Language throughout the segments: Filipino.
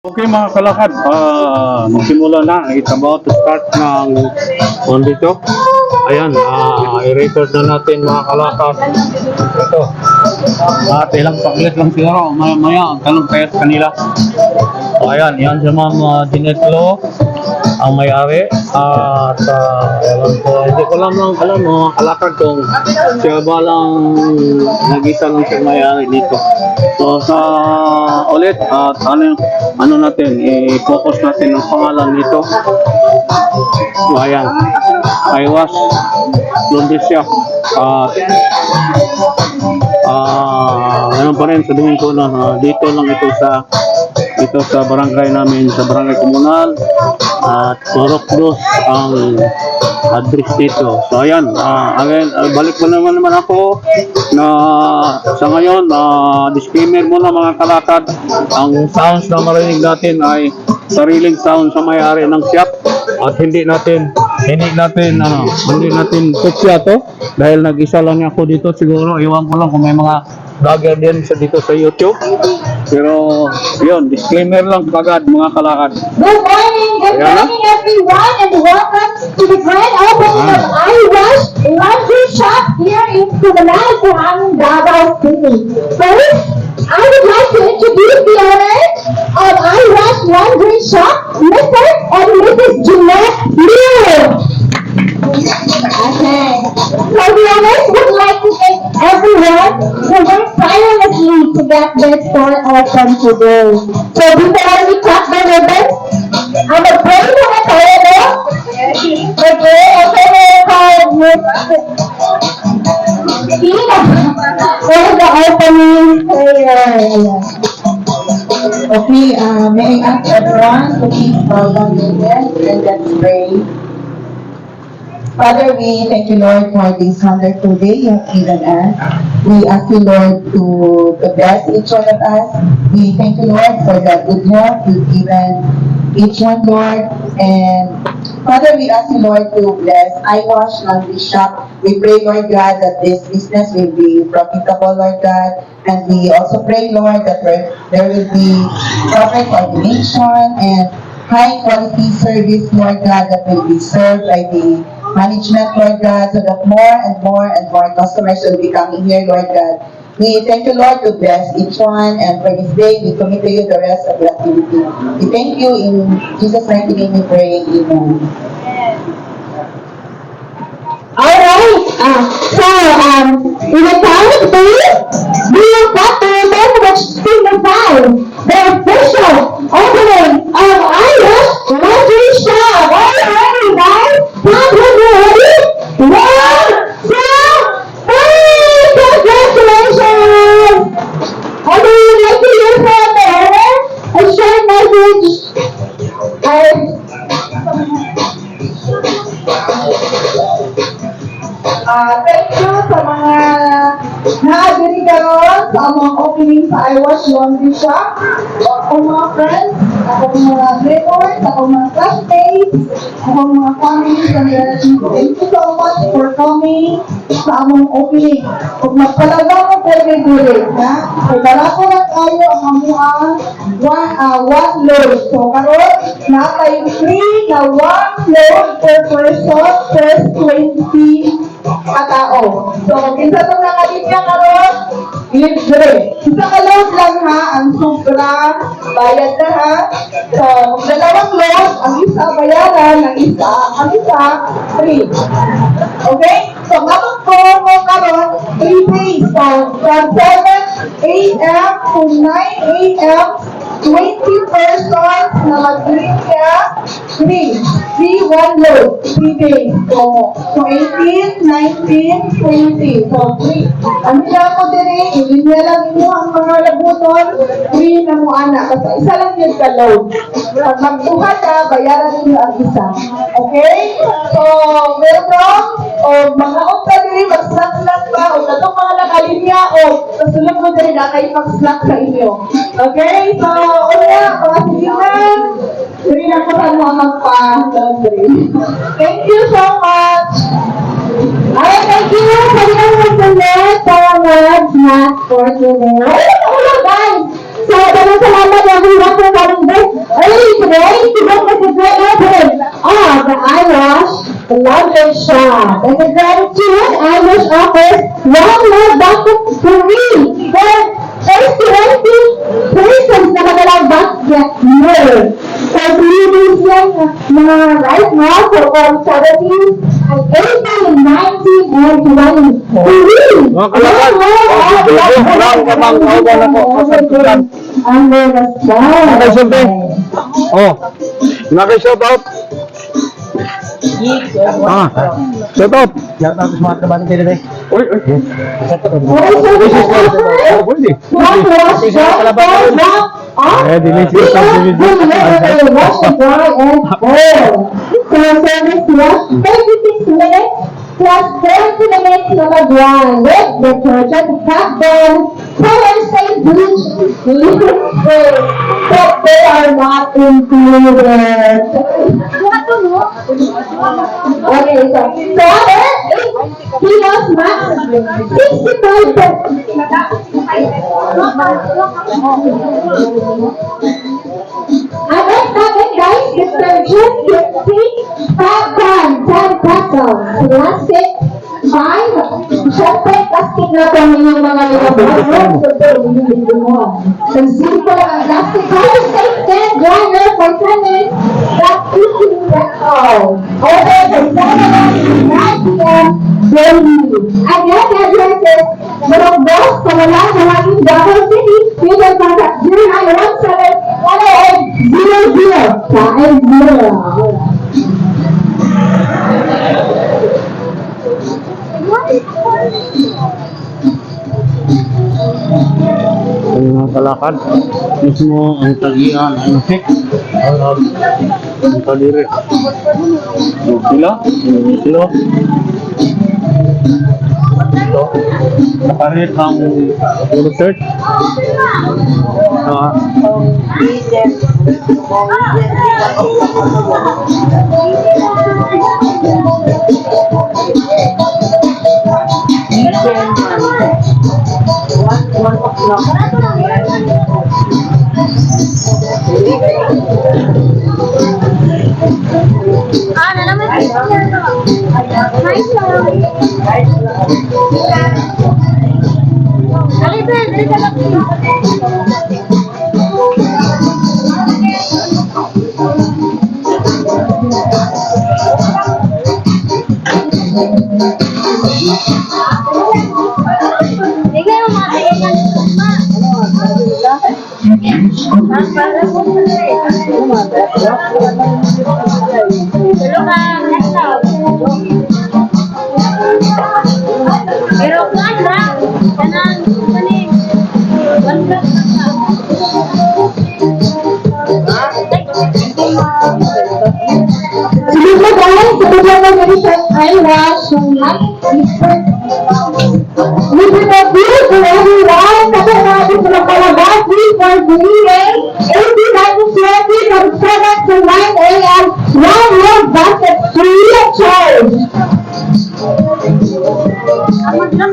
Okay mga kalakad, ah magsimula na. It's about to start ng on dito. Ayan, ah i-record na natin mga kalakad. Ito. At ilang saglit lang siguro, maya maya, ang tanong kayo sa kanila. So, ayan, yan si Ma'am uh, Jeanette Lo, ang may-ari. At ah, alam ko, hindi ko lang lang alam mga kalakad kung siya ba lang nag-isa lang siya may-ari dito. So sa ulit at ano ano natin i-focus natin ang pangalan nito. So ayan. I was Lundisya at ah ano pa rin sa ko na ah, dito lang ito sa ito sa barangay namin sa barangay komunal at Turok Dos ang address dito. So ayan, ah, again, balik mo naman naman ako na sa ngayon, ah, disclaimer muna mga kalakad, ang sounds na marinig natin ay sariling sound sa may-ari ng shop. At hindi natin hindi natin ano, hindi natin kutya to. Dahil nag-isa lang ako dito siguro iwan ko lang kung may mga vlogger din sa dito sa YouTube. Pero yun disclaimer lang kagad mga kalakad Good morning, good Ayan na. morning everyone, and welcome to the grand opening of iWash Laundry Shop here in Kumalay, Kuhangin, Davao City. First, I would like to introduce the owner of iWash Laundry Shop, Mr. and Mrs. Jeanette Liu. Okay. So the owners would like to thank everyone who worked tirelessly to get their store open today. So before we cut the ribbons, I'm a pray muna tayo, no? Okay, okay na yung What is the opening prayer? Okay, uh, may I ask everyone to please bow down your head and let's pray. Father, we thank you, Lord, for this wonderful day you have given us. We ask you, Lord, to, to bless each one of us. We thank you, Lord, for the good health you've given each one, Lord. And Father, we ask you, Lord, to bless I Wash Laundry Shop. We pray, Lord God, that this business will be profitable, Lord God. And we also pray, Lord, that there, there will be proper coordination and high quality service, Lord God, that will be served by the management, Lord God, so that more and more and more customers will be coming here, Lord God. We thank you, Lord, to bless each one, and for this day, we commit to you the rest of the activity. We thank you in Jesus' mighty name we pray, Amen. Alright, uh, so, um, in the of three, we will cut the ribbon which signifies the official opening of Laundry Shop. Alright, guys, clap when you're And we would like to hear from the owner a short message. Uh, Ah, thank you sa mga na-agree karon sa among opening sa iWash Laundry Shop. Ako mga friends, ako mga neighbors, ako mga classmates, ako mga family and. Thank you so much for coming sa among opening. Kung magpalagaw mo pwede? So, darako na tayo ang amuang one, uh, one load. So, karon natay free na one load per person per 20 katao. So, kinsa itong nakalinya karon? Libre. Isa ka load lang ha, ang sobra, bayad na ha. So, dalawang load, ang isa bayaran, ang isa, ang isa, free. Okay? So, 3 days. So, from 7 a.m. to 9 a.m., 20 persons na ka, free. Free one load, 3 days. So, so 18, 19, 20. So, free. Ang nila ko eh, ilinya lang inyo ang mga labuton, free na mo anak. Kasi isa lang yun ka load. Pag magbuhat ka, bayaran niyo ang isa. Okay? So, welcome. O, mga unta din, mag-snack-snack ba? O, katong mga nakalinya, o, kasunod mo din, nakay mag-snack sa inyo. Okay? So, una, mga sigilan, free na po sa mga magpa-laundry. Thank you so much. Alright, thank you sa inyong magsunod sa mga snack for today. Ay, ano guys? So, maraming salamat everyone for coming back early today to witness the great opening of the iWash Laundry Shop. As a gratitude, iWash offers one more bucket for first 20 persons na kanilang bucket more. So, ladies yan, mga right now for all 70s, and 18, 19, and 20. Free! Mga kalakad, wala akong kamang kauban ako sa santulan. Under the sky. Oh, naki-shout out. Ah, shout out. Shout out sa mga trabaho kayo dito. Uy, uy. Your Oh, pwede. Eh, delicious 36 minutes plus 30 minutes na mag-dry with detergent, cotton, color safe bleach, liquid spray. But they are not included. Okay, so, water, 8 kilos max, 65 per Agad agad guys, detergent 50, popcorn 10 pesos, plastic 5, syempre plastic na po yung mga nilabas mo. Consumer ang plastic, color safe 10, dryer for 10 minutes, that's 15 pesos. Order for 7 9 p.m. daily. Again, addresses, Morogos, Kamala, Hawagin, Davao City, you can contact 0917 108 00 50. Ang mga kalakad, mismo ang tagian, ang hek, ang kaliri. Ang sila, sila. Ito, nakarit ang ulo search. Ah, Pero よいしょ。Guys, sa problema na rin siya ay wash yung Libre na bill for everyone. Kasi natin sa mga palabas, free for delivery. 89 from 7 to 9 a.m. One more basket free of charge. Amag lang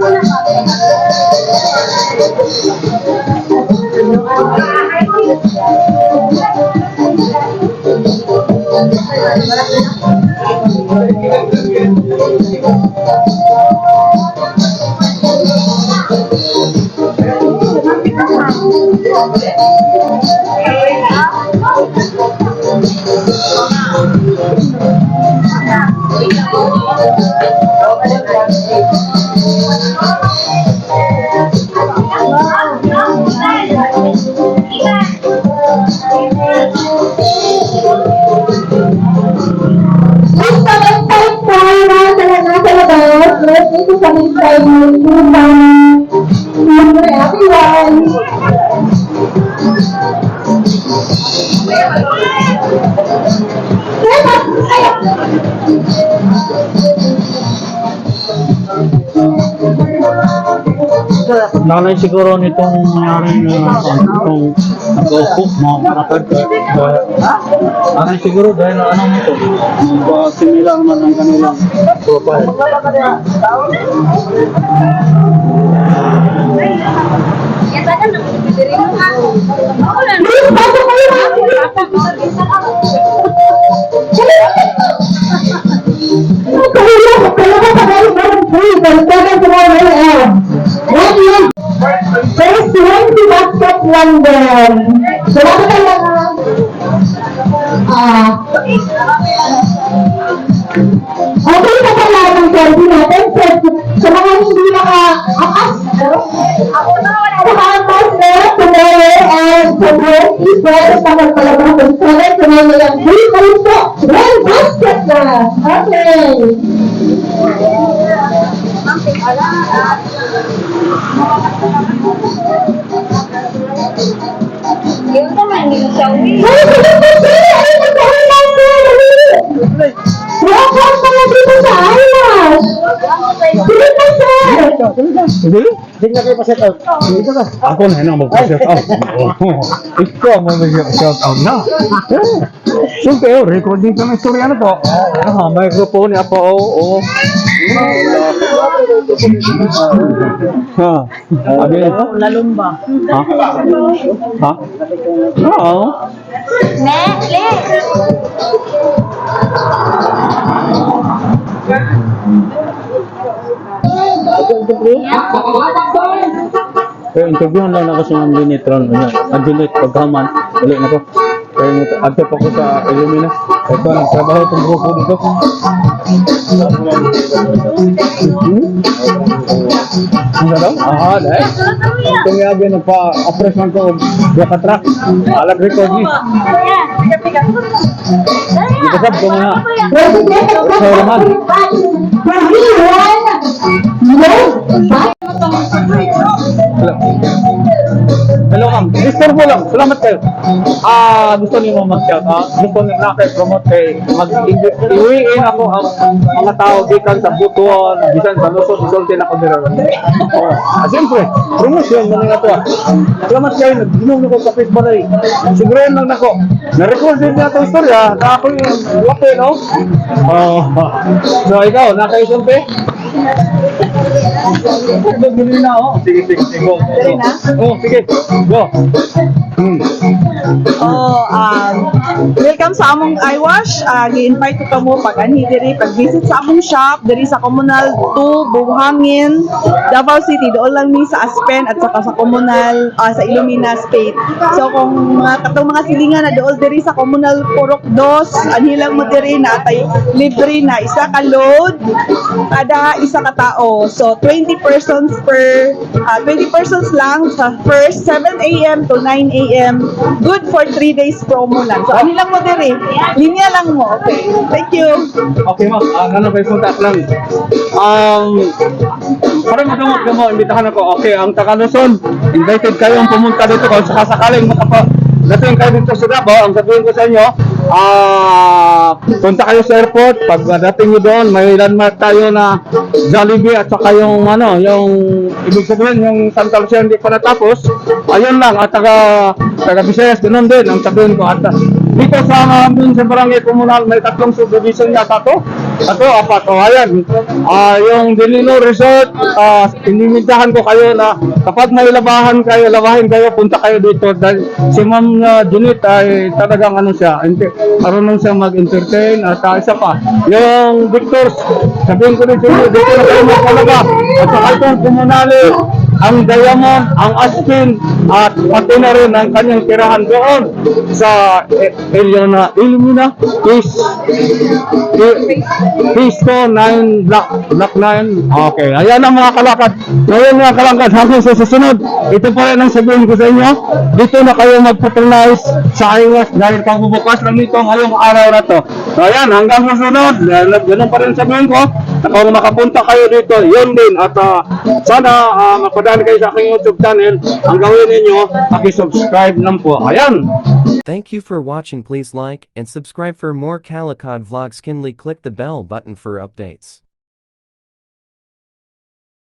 Side ng ibang Libre everyone. nanay siguro nitong nangyari na itong nag-upo, mga kalakad. Nanay siguro dahil ano nito, uh, similar man ang kanilang profile. Ya, sana First 20 basket London. Salamat kayo mga Ah, okay na pala ng selfie natin. Selfie. Sa mga hindi naka-akas. Ako na wala naka-akas na tomorrow and tomorrow is Friday sa magpalabas ng 7 tomorrow yung free kayo po. One basket na. Okay. Yun naman, siya uwi. Hey, sige po sir! Ay, nagkaroon na Welcome ka na dito sa Ayos! Sige po sir! Hindi. Dito ka. Ako na yun ang mag-shout out. Ikaw ang mag-shout out na. Siyempre, oh, recording ka ng istorya na to. Ah, microphone niya po. Oo. Ha? Niya. Lalumba. Ha? Ha? Oo. Ne, le. Pero interview lang ako sa mga Linitron. Ang delete pagkaman. Uli na ko. Nito, agto pa ko sa Illumina. Ito, nagtrabaho itong grupo dito. Ang daw? Ah, dahil. Itong yabi, nagpa-appress man ko. Dua ka truck. Alag record ni. Di ba sab Sorry, ma'am. Everyone! No! Hello Mr. po lang, salamat kayo. Ah, gusto niyo mag-shout out. Gusto niyo na kayo promote kay mag iuwiin ako ang mga tao gikan sa Butuan, bisan sa Luzon, isulti na ko dira. Oh, ah, siyempre, promotion mo nga to. ah. Salamat kayo, nag-inom ko sa Facebook na Siguro yun lang nako. Na-record din niya itong istorya, na ako yung wape, no? Oh, so ikaw, nakaisulti? Na, oh. Sige, sige, sige, go. Oh, sige, go. Hmm. Oh, um, welcome sa among eyewash. Uh, gi-invite ko kamo pag anhi diri pag visit sa among shop diri sa Comunal 2 Buhangin, Davao City. Doon lang mi sa Aspen at saka sa Comunal ah, sa Ilumina State. So kung mga katong mga silingan na dool diri sa Comunal Purok 2, anhi lang mo diri na atay libre na isa ka load kada isa ka tao. So 20 persons per ah, 20 persons lang sa first 7 a.m. to 9 a.m. Good for 3 days promo lang. So ano lang mo diri? Linya lang mo. Okay. Thank you. Okay, ma'am. Ah, ano ba yung lang? Um, parang madamot ka mo, imbitahan ako. Okay, ang Tagaluson, invited kayong pumunta dito kung sakasakaling makapa dating kayo dito sa Davao, ang sabihin ko sa inyo, ah, punta kayo sa airport, pag dating nyo doon, may landmark tayo na Jollibee at saka yung ano, yung ibig sabihin yung Santa Lucia hindi pa natapos, ayun lang, at taga, taga Visayas, ganun din, ang sabihin ko, at dito sa amin sa barangay komunal, may tatlong subdivision yata to. Ato, apat. O, ayan. Ah, yung Delino Resort, ah, inimitahan ko kayo na kapag may labahan kayo, labahin kayo, punta kayo dito. Dahil si Ma'am uh, Junit ay talagang ano siya, inte- marunong siya mag-entertain at ah, isa pa. Yung Victors, sabihin ko rin sa inyo, dito na kayo magpalaga. At saka itong komunali, ang Diamond, ang Aspen, at pati na rin ang kanyang tirahan doon sa Eliona, Ilumina, Peace, Peace 9, Block, Block 9. Okay, ayan ang mga kalakad. Ngayon mga kalakad, hanggang sa susunod, ito pa rin ang sabihin ko sa inyo, dito na kayo mag-patronize sa iwas dahil pagbubukas lang nito ngayong araw na to. So ayan, hanggang susunod, ganun pa rin sabihin ko, na kung makapunta kayo dito, yun din. At ah, sana uh, mapadaan kayo sa aking YouTube channel. Ang gawin ninyo, pakisubscribe lang po. Ayan! Thank you for watching please like and subscribe for more Calicod vlogs kindly click the bell button for updates.